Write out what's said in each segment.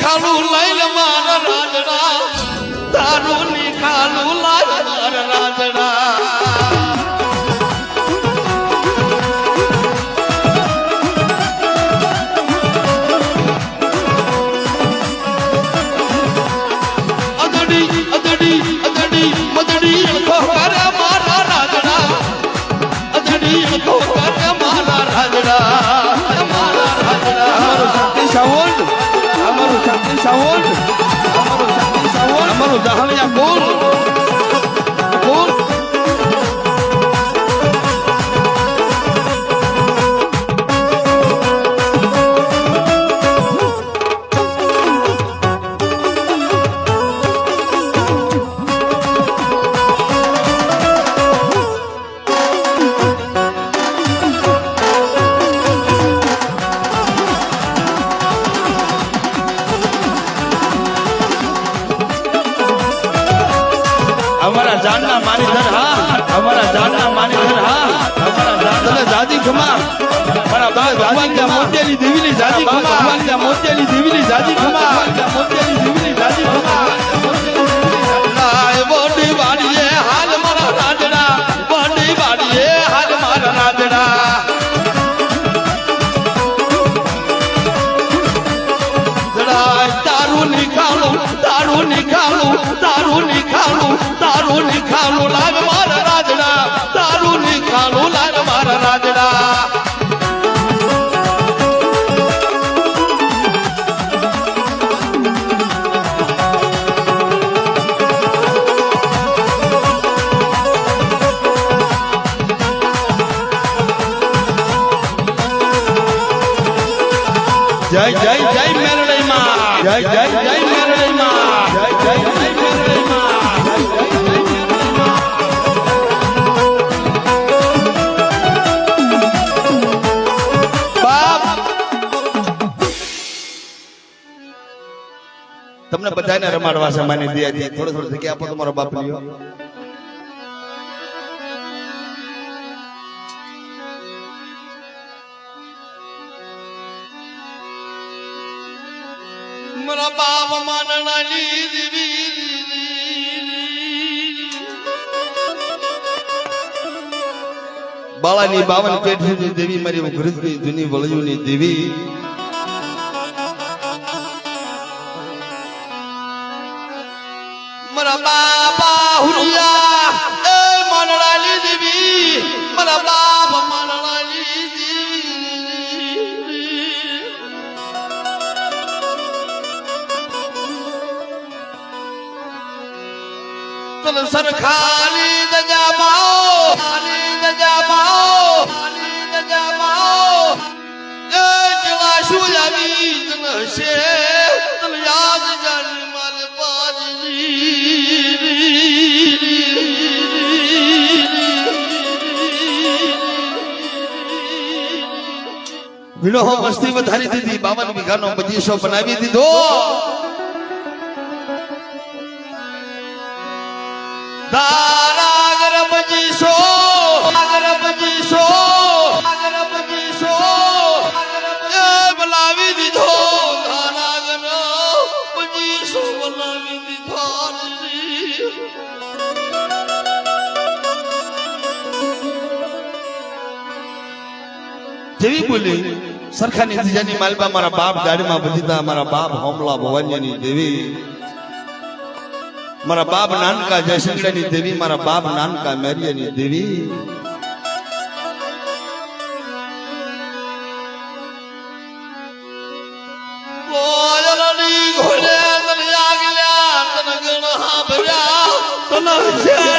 નિખાલું લઈને મારા રાજડા તારું નિખાલું લાય મારા રાજડા અદડી અદડી અદડી મદડી અણખો કરે મારા રાજડા અદડી અણખો અમારા જાનના માનીધર હા અમારા જાનના માનીધર હા અમારા જાનના તને જાજી ખમા. મારા બા ત્યાં મોતિયાની દેવીની જાદી ખમા. ભગવાનના મોતિયાની દેવીની જાદી ખમા. મોતિયાની દેવીની જાદી ખમા. નિખાલું લાગ માર રાજડા તારું નિખાલું લાગ માર રાજડા. જય જય જય મેરડઈ માં જય જય જય મેરડઈ તમને બધાને રમાડવા છે માની દયાથી. થોડો થોડો જગ્યા આપો તમારો બાપ લ્યો મારા બાપ માનણાની દીવી બાળાની બાવન પેઢીની દેવી મારી ઉઘરજની જૂની વળયુની દેવી. તને સરખાની દજા પાઓ ખાની દજા પાઓ ખાની દજા પાઓ એ જેવા શું આવી તને છે, તને યાદ જાની માલ વિનો મસ્તી વધારી દીધી, બાવન વીઘાનો બગીચો બનાવી દીધો. જેવી બોલી સરખાની ત્રીજાની માલબા મારા બાપ દાડીમાં બધીતા મારા બાપ હોમલા ભવાનીની દેવી મારા બાપ નાનકા જયશંકરની દેવી મારા બાપ નાનકા મેરિયાની દેવી. તને ગણ તને શેળ્યા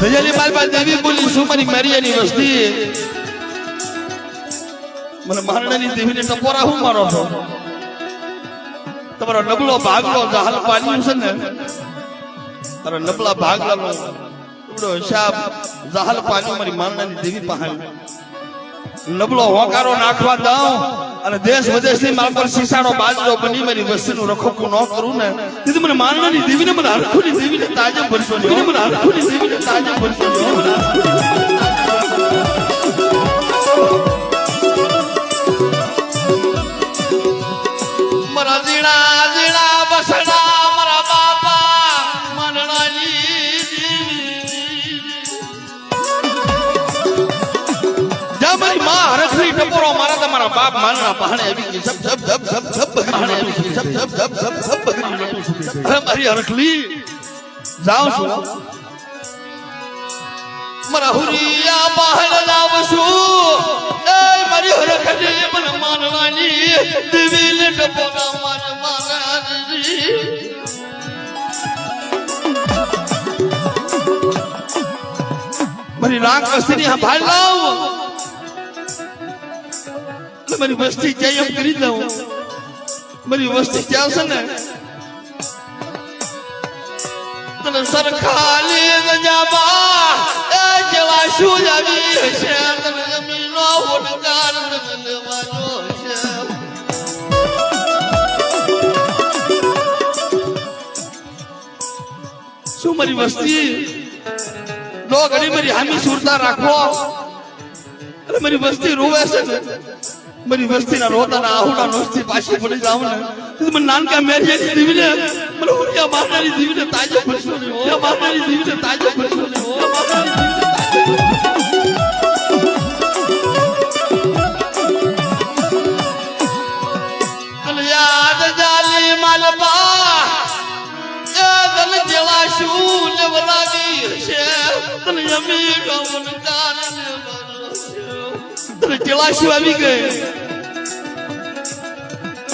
ધજાની માલબા દેવી બોલી શું મારી મેરિયાની વસ્તી. મને મારણાની દેવીને ટપોરા હું મારો છો? તમારો નબળો ભાગલો હાલ પાડ્યું છે ને. તારા નબળા ભાગલાનો હિસાબ જહાલ પાડ્યો મારી મારણાની દેવી પાસે. નબળો હોકારો નાખવા દઉં. અને દેશ વિદેશની મારા પર શીશાનો બાજરો બની મારી વસ્તીનું રખોકું ન કરું ને તેથી મને મારણાની દેવીને મને હરખુની દેવીને તાજે ભરશો મને હરખુની દેવીને તાજે ભરશો નહીં મારા બાપ માનના પહાણે આવી ગઈ સબ સબ સબ સબ સબ પહાણે આવી ગઈ સબ સબ સબ સબ સબ અરે મારી હરખલી જાઉં છું મારા હુરિયા બહાર જાઉં છું એ મારી હરખલી મન માનવાની દિવીને ટપોરા મારા મારા મારી રાગ વસ્તીની હા ભાઈ લાવ મારી વસ્તી જાય એમ કરી દઉં મારી વસ્તી ત્યાં છે ને? તને સરખાલી રજાબા એ જેવા શું જાવી હશે? શું મારી વસ્તી? દો ઘડી મારી હામી સુરતા રાખો. અરે મારી વસ્તી રોવે છે મારી વસ્તીના રોતાના આહુડા નોસ્તી પાછી પડી જાવ ને. મને નાનકા મેરિયાની દીવીને, મને ઉરિયા મારનારી દીવીને તાજો ભરશો ને ઉરિયા મારનારી દીવીને તાજો ભરશો ને ઉરિયા મારનારી જેવા શું લેવલાવી હશે. તને તને જેવા શું આવી ગઈ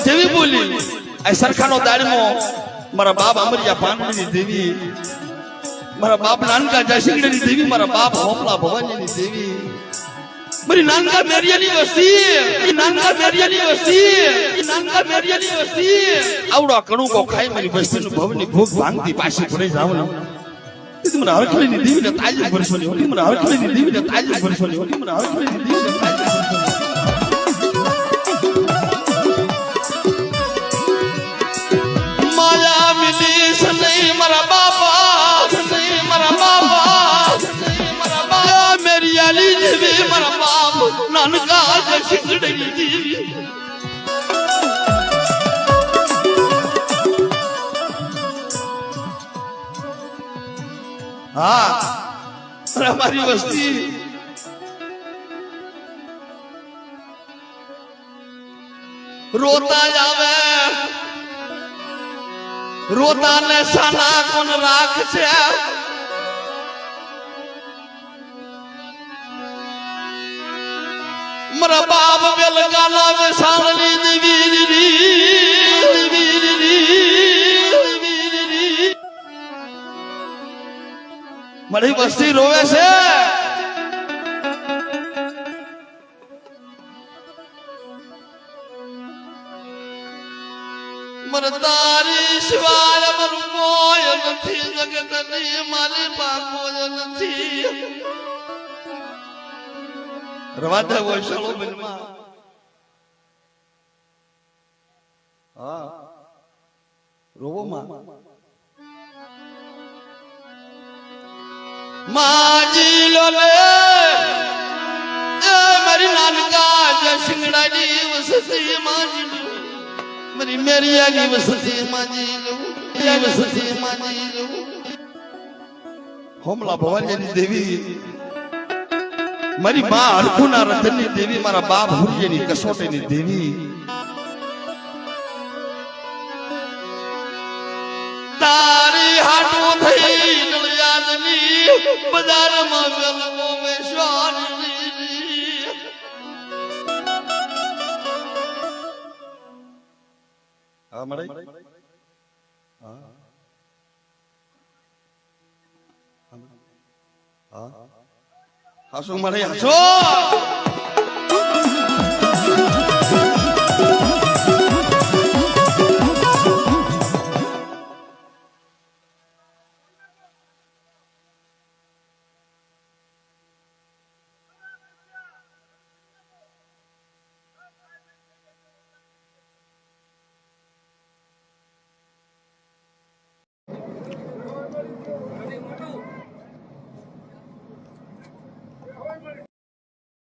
જેવી બોલી આ સરખાનો દાડમો મારા બાપ અમરિયા પાંડવીની દેવી મારા બાપ નાનકા જયસિંગની દેવી મારા બાપ હોપલા ભવાનીની દેવી મારી નાનકા મેરિયાની વસ્તી નાનકા મેરિયાની વસ્તી નાનકા મેરિયાની વસ્તી આવડો કણું કો ખાઈ મારી વસ્તીનું ભવની ભૂખ ભાંગતી પાછી ભરે તાજી ભરશો ની હોલી મને હરખડીની દેવીને તાજી ભરશો તાજી જ હા. અમારી વસ્તી રોતા જ આવે રોતાને સાના કોણ રાખશે? મારા બાપ વેલગાના મે સાંગલી દેવી દેવી મારી વસ્તી રોવે છે. મને તારી સિવાય મારું કોઈ નથી, જગતની મારી બાપો નથી. રવા દે વૈશાળો બનમાં હા. રોવો માં માજી લો મારી નાનકા જે સિંગડાની વસતી માજી મારી મેરિયાની વસતી માજી લો. વસતી માજી લો. હોમલા ભવાનીની દેવી મારી માં હરખુના રથની દેવી મારા બાપ હુરિયની કસોટીની દેવી. તારી હાટું થઈ નળિયાદની બજારમાં ગલમો વેશવાની હા મળે? હા. હા. 他说：“马来亚说。”